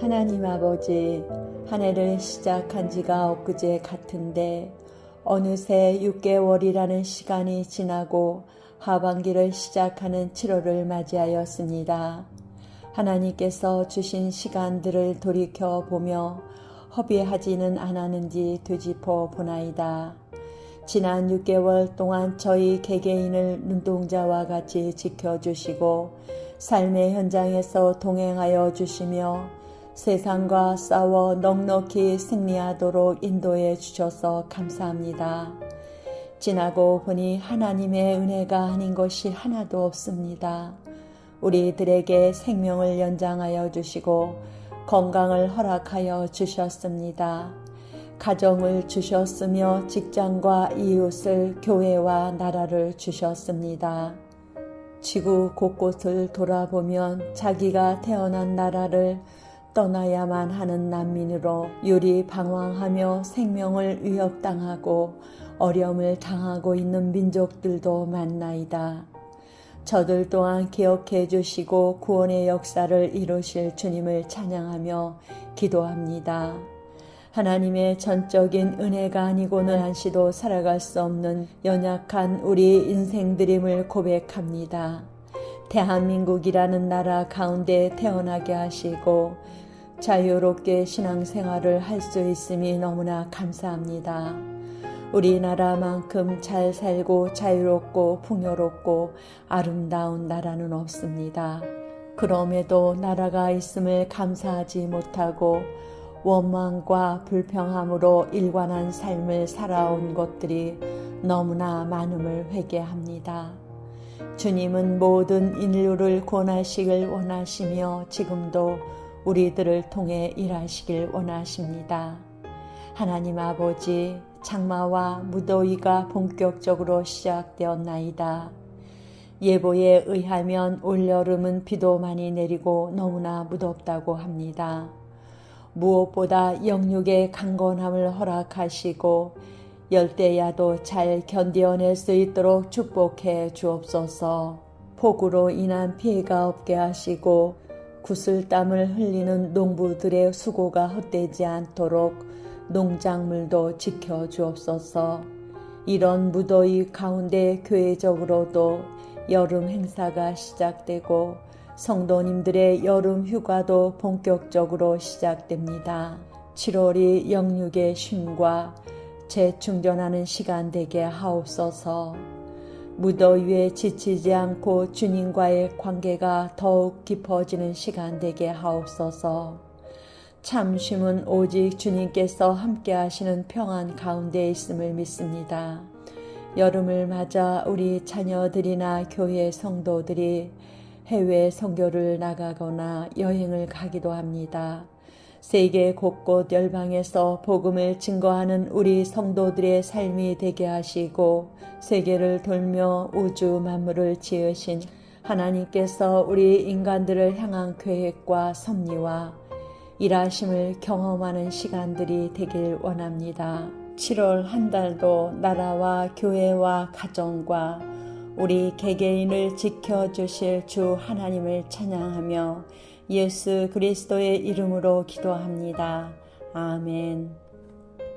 하나님 아버지, 한 해를 시작한 지가 엊그제 같은데, 어느새 6개월이라는 시간이 지나고 하반기를 시작하는 7월을 맞이하였습니다. 하나님께서 주신 시간들을 돌이켜 보며 허비하지는 않았는지 되짚어 보나이다. 지난 6개월 동안 저희 개개인을 눈동자와 같이 지켜주시고 삶의 현장에서 동행하여 주시며 세상과 싸워 넉넉히 승리하도록 인도해 주셔서 감사합니다. 지나고 보니 하나님의 은혜가 아닌 것이 하나도 없습니다. 우리들에게 생명을 연장하여 주시고 건강을 허락하여 주셨습니다. 가정을 주셨으며 직장과 이웃을 교회와 나라를 주셨습니다. 지구 곳곳을 돌아보면 자기가 태어난 나라를 떠나야만 하는 난민으로 유리 방황하며 생명을 위협당하고 어려움을 당하고 있는 민족들도 많나이다. 저들 또한 기억해 주시고 구원의 역사를 이루실 주님을 찬양하며 기도합니다. 하나님의 전적인 은혜가 아니고는 한시도 살아갈 수 없는 연약한 우리 인생드림을 고백합니다. 대한민국이라는 나라 가운데 태어나게 하시고 자유롭게 신앙생활을 할 수 있음이 너무나 감사합니다. 우리나라만큼 잘 살고 자유롭고 풍요롭고 아름다운 나라는 없습니다. 그럼에도 나라가 있음을 감사하지 못하고 원망과 불평함으로 일관한 삶을 살아온 것들이 너무나 많음을 회개합니다. 주님은 모든 인류를 구원하시길 원하시며 지금도 우리들을 통해 일하시길 원하십니다. 하나님 아버지, 장마와 무더위가 본격적으로 시작되었나이다. 예보에 의하면 올여름은 비도 많이 내리고 너무나 무덥다고 합니다. 무엇보다 영육의 강건함을 허락하시고 열대야도 잘 견디어낼 수 있도록 축복해 주옵소서. 폭우로 인한 피해가 없게 하시고 구슬땀을 흘리는 농부들의 수고가 헛되지 않도록 농작물도 지켜 주옵소서. 이런 무더위 가운데 교회적으로도 여름 행사가 시작되고 성도님들의 여름 휴가도 본격적으로 시작됩니다. 7월이 영육의 쉼과 재충전하는 시간 되게 하옵소서. 무더위에 지치지 않고 주님과의 관계가 더욱 깊어지는 시간 되게 하옵소서. 참심은 오직 주님께서 함께 하시는 평안 가운데 있음을 믿습니다. 여름을 맞아 우리 자녀들이나 교회 성도들이 해외 선교를 나가거나 여행을 가기도 합니다. 세계 곳곳 열방에서 복음을 증거하는 우리 성도들의 삶이 되게 하시고 세계를 돌며 우주 만물을 지으신 하나님께서 우리 인간들을 향한 계획과 섭리와 일하심을 경험하는 시간들이 되길 원합니다. 7월 한 달도 나라와 교회와 가정과 우리 개개인을 지켜주실 주 하나님을 찬양하며 예수 그리스도의 이름으로 기도합니다. 아멘.